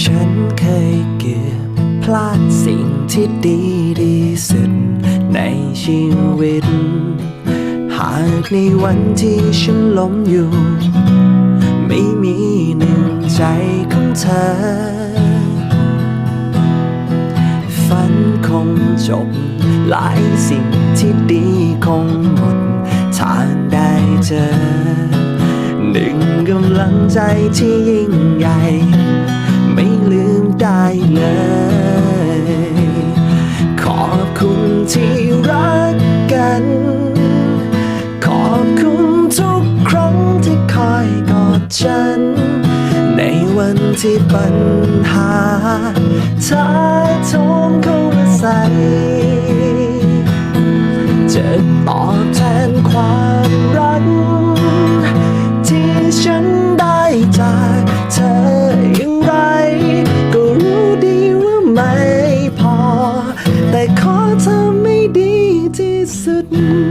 ฉันเคยเก็บพลาดสิ่งที่ดีดีสุดในชีวิต หากในวันที่ฉันล้มอยู่ ไม่มีหนึ่งใจของเธอ ฝันคงจบ หลายสิ่งที่ดีคงหมดทางได้เจอ หนึ่งกำลังใจที่ยิ่งใหญ่ ที่รักกัน ขอบคุณทุกครั้งที่คอยกอดฉัน ในวันที่ปัญหาท้าทมเข้ามาใส่จะตอบแทน พ